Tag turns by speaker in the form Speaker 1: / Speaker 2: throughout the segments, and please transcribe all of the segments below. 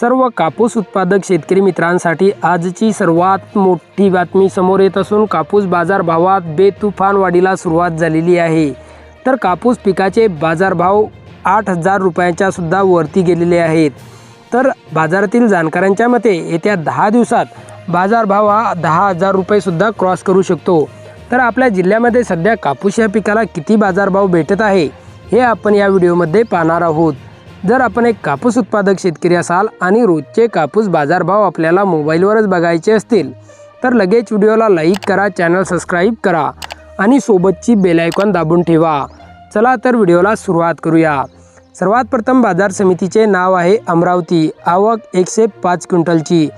Speaker 1: सर्व कापूस उत्पादक शेतकरी मित्रांसाठी आजची सर्वात मोठी बातमी समोर येत असून कापूस बाजारभावात बेतुफान वाढीला सुरुवात झालेली आहे. तर कापूस पिकाचे बाजारभाव आठ हजार रुपयांच्या सुद्धा वरती गेलेले आहेत. तर बाजारातील जाणकारांच्या मते येत्या दहा दिवसात बाजारभाव हा दहा हजार रुपयेसुद्धा क्रॉस करू शकतो. तर आपल्या जिल्ह्यामध्ये सध्या कापूस या पिकाला किती बाजारभाव भेटत आहे हे आपण या व्हिडिओमध्ये पाहणार आहोत. जर आपण एक कापूस उत्पादक शेतकरी असाल आणि रोजचे कापूस बाजारभाव आपल्याला मोबाईलवरच बघायचे असतील तर लगेच व्हिडिओला लाईक करा चॅनल सबस्क्राईब करा आणि सोबतची बेल आयकॉन दाबून ठेवा. चला तर व्हिडिओला सुरुवात करूया. सर्वात प्रथम बाजार समितीचे नाव आहे अमरावती. आवक एकशे पाच क्विंटलची.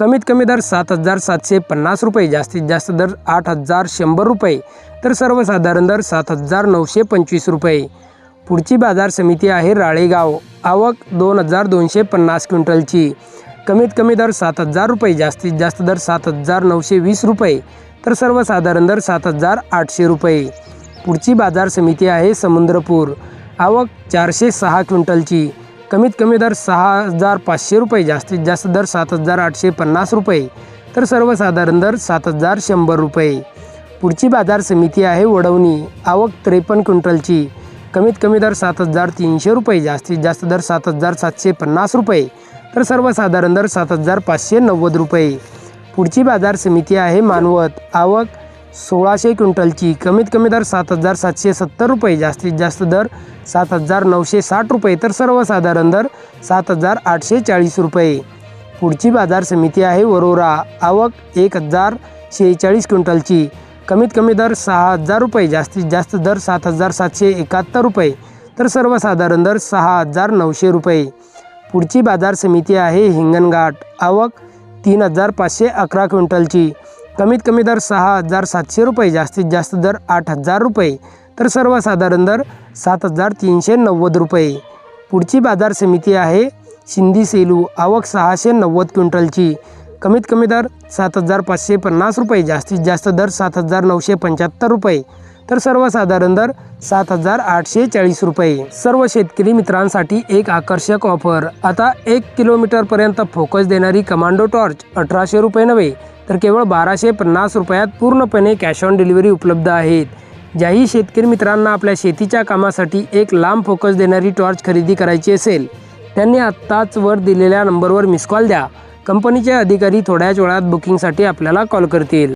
Speaker 1: कमीत कमी दर सात हजार सातशे पन्नास रुपये जास्तीत जास्त दर आठ हजार शंभर रुपये तर सर्वसाधारण दर सात हजार नऊशे पंचवीस रुपये. पुढची बाजार समिती आहे राळेगाव. आवक दोन हजार दोनशे पन्नास क्विंटलची. कमीत कमी दर सात हजार रुपये जास्तीत जास्त दर सात हजार नऊशे वीस रुपये तर सर्वसाधारण दर सात हजार आठशे रुपये. पुढची बाजार समिती आहे समुद्रपूर. आवक चारशे सहा क्विंटलची. कमीत कमी दर सहा हजार पाचशे रुपये जास्तीत जास्त दर सात हजार आठशे पन्नास रुपये तर सर्वसाधारण दर सात हजार शंभर रुपये. पुढची बाजार समिती आहे वडवणी. आवक त्रेपन्न क्विंटलची. कमीत कमी दर सात हजार तीनशे रुपये जास्तीत जास्त दर सात हजार सातशे पन्नास रुपये तर सर्वसाधारण दर सात हजार पाचशे नव्वद रुपये. पुढची बाजार समिती आहे मानवत. आवक सोळाशे क्विंटलची कमीत कमी दर सात हजार सातशे सत्तर रुपये जास्तीत जास्त दर सात हजार नऊशे साठ रुपये तर सर्वसाधारण दर सात हजार आठशे चाळीस रुपये. पुढची बाजार समिती आहे वरोरा. आवक एक हजार शेहेचाळीस क्विंटलची कमीत कमी दर सहा हजार रुपये जास्तीत जास्त दर सात हजार सातशे एकाहत्तर रुपये तर सर्वसाधारण दर सहा हजार नऊशे रुपये. पुढची बाजार समिती आहे हिंगणघाट. आवक तीन हजार पाचशे अकरा क्विंटलची. कमीत कमी दर सहा हजार सातशे रुपये जास्तीत जास्त दर आठ हजार रुपये तर सर्वसाधारण दर सात हजार तीनशे नव्वद रुपये. पुढची बाजार समिती आहे शिंदी सेलू. आवक सहाशे नव्वद क्विंटलची. कमीत कमी दर सात हजार पाचशे पन्नास रुपये जास्तीत जास्त दर सात हजार नऊशे पंच्याहत्तर रुपये. तर सर्वसाधारण दर सात हजार आठशे चाळीस रुपये. सर्व शेतकरी मित्रांसाठी एक आकर्षक ऑफर. आता एक किलोमीटरपर्यंत फोकस देणारी कमांडो टॉर्च अठराशे रुपये नव्हे तर केवळ बाराशे पन्नास रुपयात पूर्णपणे कॅश ऑन डिलिव्हरी उपलब्ध आहेत. ज्याही शेतकरी मित्रांना आपल्या शेतीच्या कामासाठी एक लांब फोकस देणारी टॉर्च खरेदी करायची असेल त्यांनी आत्ताच वर दिलेल्या नंबरवर मिस कॉल द्या. कंपनीचे अधिकारी थोड्याच वेळात बुकिंगसाठी आपल्याला कॉल करतील.